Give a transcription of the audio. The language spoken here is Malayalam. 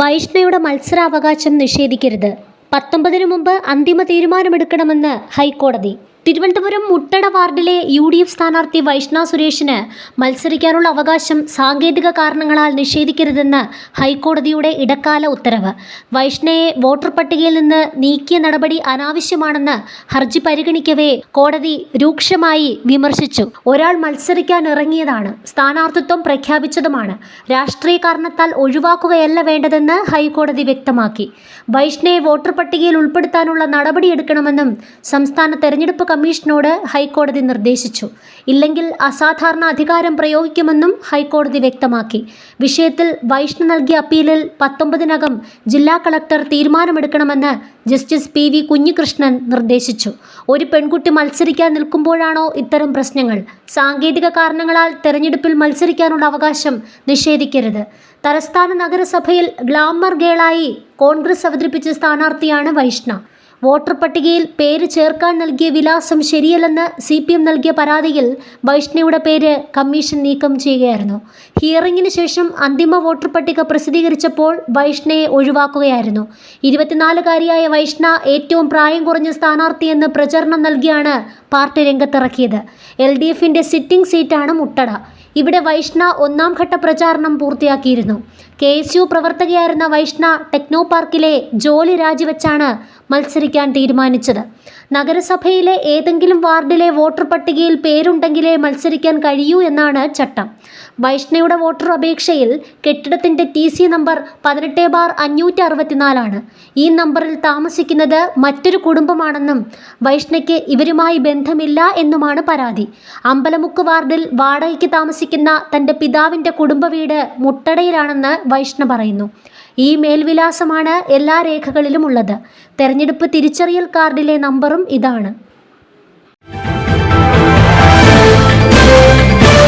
വൈഷ്ണയുടെ മത്സരാവകാശം നിഷേധിക്കരുത്. പത്തൊമ്പതിനു മുമ്പ് അന്തിമ തീരുമാനമെടുക്കണമെന്ന് ഹൈക്കോടതി. തിരുവനന്തപുരം മുട്ടട വാർഡിലെ യു ഡി എഫ് സ്ഥാനാർത്ഥി വൈഷ്ണ സുരേഷിന് മത്സരിക്കാനുള്ള അവകാശം സാങ്കേതിക കാരണങ്ങളാൽ നിഷേധിക്കരുതെന്ന് ഹൈക്കോടതിയുടെ ഇടക്കാല ഉത്തരവ്. വൈഷ്ണയെ വോട്ടർ പട്ടികയിൽ നിന്ന് നീക്കിയ നടപടി അനാവശ്യമാണെന്ന് ഹർജി പരിഗണിക്കവേ കോടതി രൂക്ഷമായി വിമർശിച്ചു. ഒരാൾ മത്സരിക്കാൻ ഇറങ്ങിയതാണ് സ്ഥാനാർത്ഥിത്വം പ്രഖ്യാപിച്ചതുമാണ്. രാഷ്ട്രീയ കാരണത്താൽ ഒഴിവാക്കുകയല്ല വേണ്ടതെന്ന് ഹൈക്കോടതി വ്യക്തമാക്കി. വൈഷ്ണയെ വോട്ടർ പട്ടികയിൽ ഉൾപ്പെടുത്താനുള്ള നടപടിയെടുക്കണമെന്നും സംസ്ഥാന തെരഞ്ഞെടുപ്പ് കമ്മീഷനോട് ഹൈക്കോടതി നിർദ്ദേശിച്ചു. ഇല്ലെങ്കിൽ അസാധാരണ അധികാരം പ്രയോഗിക്കുമെന്നും ഹൈക്കോടതി വ്യക്തമാക്കി. വിഷയത്തിൽ വൈഷ്ണു നൽകിയ അപ്പീലിൽ പത്തൊമ്പതിനകം ജില്ലാ കളക്ടർ തീരുമാനമെടുക്കണമെന്ന് ജസ്റ്റിസ് പി വി കുഞ്ഞികൃഷ്ണൻ നിർദ്ദേശിച്ചു. ഒരു പെൺകുട്ടി മത്സരിക്കാൻ നിൽക്കുമ്പോഴാണോ ഇത്തരം പ്രശ്നങ്ങൾ? സാങ്കേതിക കാരണങ്ങളാൽ തെരഞ്ഞെടുപ്പിൽ മത്സരിക്കാനുള്ള അവകാശം നിഷേധിക്കരുത്. തലസ്ഥാന നഗരസഭയിൽ ഗ്ലാമർ ഗേളായി കോൺഗ്രസ് അവതരിപ്പിച്ച സ്ഥാനാർത്ഥിയാണ് വൈഷ്ണ വോട്ടർ പട്ടികയിൽ പേര് ചേർക്കാൻ നൽകിയ വിലാസം ശരിയല്ലെന്ന് സി പി എം നൽകിയ പരാതിയിൽ വൈഷ്ണയുടെ പേര് കമ്മീഷൻ നീക്കം ചെയ്യുകയായിരുന്നു. ഹിയറിംഗിന് ശേഷം അന്തിമ വോട്ടർ പട്ടിക പ്രസിദ്ധീകരിച്ചപ്പോൾ വൈഷ്ണയെ ഒഴിവാക്കുകയായിരുന്നു. ഇരുപത്തിനാലുകാരിയായ വൈഷ്ണ ഏറ്റവും പ്രായം കുറഞ്ഞ സ്ഥാനാർത്ഥിയെന്ന് പ്രചരണം നൽകിയാണ് പാർട്ടി രംഗത്തിറക്കിയത്. എൽ ഡി എഫിന്റെ സിറ്റിംഗ് സീറ്റാണ് മുട്ടട. ഇവിടെ വൈഷ്ണ ഒന്നാം ഘട്ട പ്രചാരണം പൂർത്തിയാക്കിയിരുന്നു. കെ എസ് യു പ്രവർത്തകയായിരുന്ന വൈഷ്ണ ടെക്നോ പാർക്കിലെ ജോലി രാജിവെച്ചാണ് മത്സരിക്കാൻ തീരുമാനിച്ചത്. നഗരസഭയിലെ ഏതെങ്കിലും വാർഡിലെ വോട്ടർ പട്ടികയിൽ പേരുണ്ടെങ്കിലേ മത്സരിക്കാൻ കഴിയൂ എന്നാണ് ചട്ടം. വൈഷ്ണയുടെ വോട്ടർ അപേക്ഷയിൽ കെട്ടിടത്തിന്റെ ടി സി നമ്പർ പതിനെട്ട് ബാർ അഞ്ഞൂറ്റി അറുപത്തിനാലാണ്. ഈ നമ്പറിൽ താമസിക്കുന്നത് മറ്റൊരു കുടുംബമാണെന്നും വൈഷ്ണയ്ക്ക് ഇവരുമായി ബന്ധമില്ല എന്നുമാണ് പരാതി. അമ്പലമുക്ക് വാർഡിൽ വാടകയ്ക്ക് താമസിക്കുന്ന തന്റെ പിതാവിന്റെ കുടുംബ വീട് മുട്ടടയിലാണെന്ന് വൈഷ്ണ പറയുന്നു. ഈ മേൽവിലാസമാണ് എല്ലാ രേഖകളിലും ഉള്ളത്. തെരഞ്ഞെടുപ്പ് തിരിച്ചറിയൽ കാർഡിലെ നമ്പറും ഇതാണ്